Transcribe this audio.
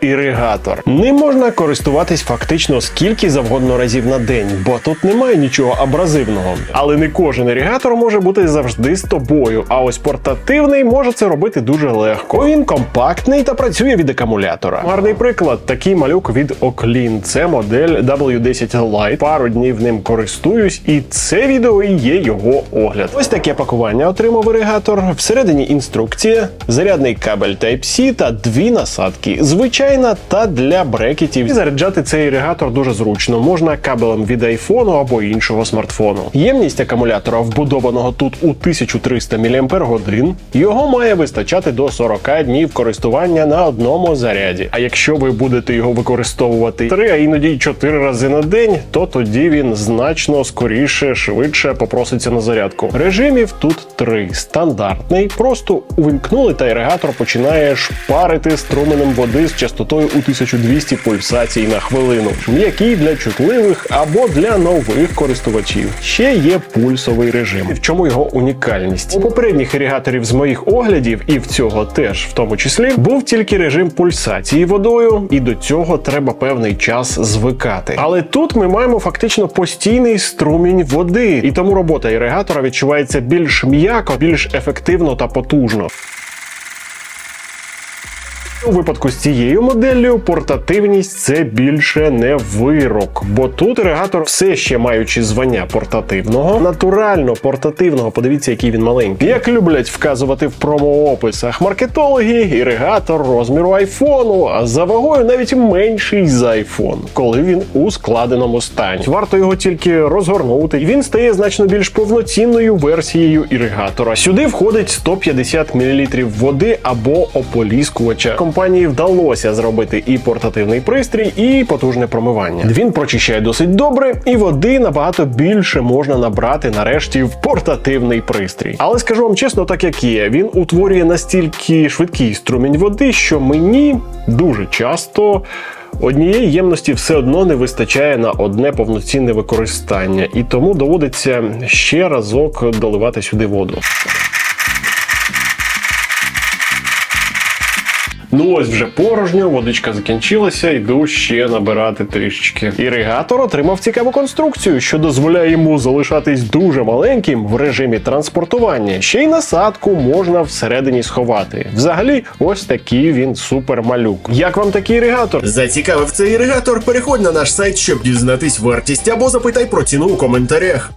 Іригатор. Ним можна користуватись фактично скільки завгодно разів на день, бо тут немає нічого абразивного. Але не кожен іригатор може бути завжди з тобою. А ось портативний може це робити дуже легко. Він компактний та працює від акумулятора. Гарний приклад такий малюк від Oklin. Це модель W10 Lite. Пару днів ним користуюсь, і це відео і є його огляд. Ось таке пакування отримав іригатор. Всередині інструкція, зарядний кабель Type-C та дві насадки. Звичайна та для брекетів. І заряджати цей іригатор дуже зручно. Можна кабелем від айфону або іншого смартфону. Ємність акумулятора, вбудованого тут у 1300 мАч, його має вистачати до 40 днів користування на одному заряді. А якщо ви будете його використовувати 3, а іноді й 4 рази на день, то тоді він значно скоріше, швидше попроситься на зарядку. Режимів тут три: стандартний, просто увімкнули та іригатор починає шпарити струменем води з частотою у 1200 пульсацій на хвилину. М'який для чутливих або для нових користувачів. Ще є пульсовий режим. В чому його унікальність? У попередніх ірігаторів з моїх оглядів, і в цього теж в тому числі, був тільки режим пульсації водою, і до цього треба певний час звикати. Але тут ми маємо фактично постійний струмінь води, і тому робота іригатора відчувається більш м'яко, більш ефективно та потужно. У випадку з цією моделлю портативність це більше не вирок, бо тут іригатор, все ще маючи звання портативного, натурально портативного. Подивіться, який він маленький. Як люблять вказувати в промоописах маркетологи, іригатор розміру айфону, а за вагою навіть менший за айфон, коли він у складеному стані. Варто його тільки розгорнути, і він стає значно більш повноцінною версією іригатора. Сюди входить 150 мл води або ополіскувача компанії вдалося зробити і портативний пристрій, і потужне промивання. Він прочищає досить добре, і води набагато більше можна набрати нарешті в портативний пристрій. Але скажу вам чесно, так як є, він утворює настільки швидкий струмінь води, що мені дуже часто. Однієї ємності все одно не вистачає на одне повноцінне використання, і тому доводиться ще разок доливати сюди воду. Ну ось вже порожньо, водичка закінчилася, йду ще набирати трішечки. Іригатор отримав цікаву конструкцію, що дозволяє йому залишатись дуже маленьким в режимі транспортування. Ще й насадку можна всередині сховати. Взагалі, ось такий він супермалюк. Як вам такий іригатор? Зацікавив цей іригатор? Переходь на наш сайт, щоб дізнатись вартість або запитай про ціну у коментарях.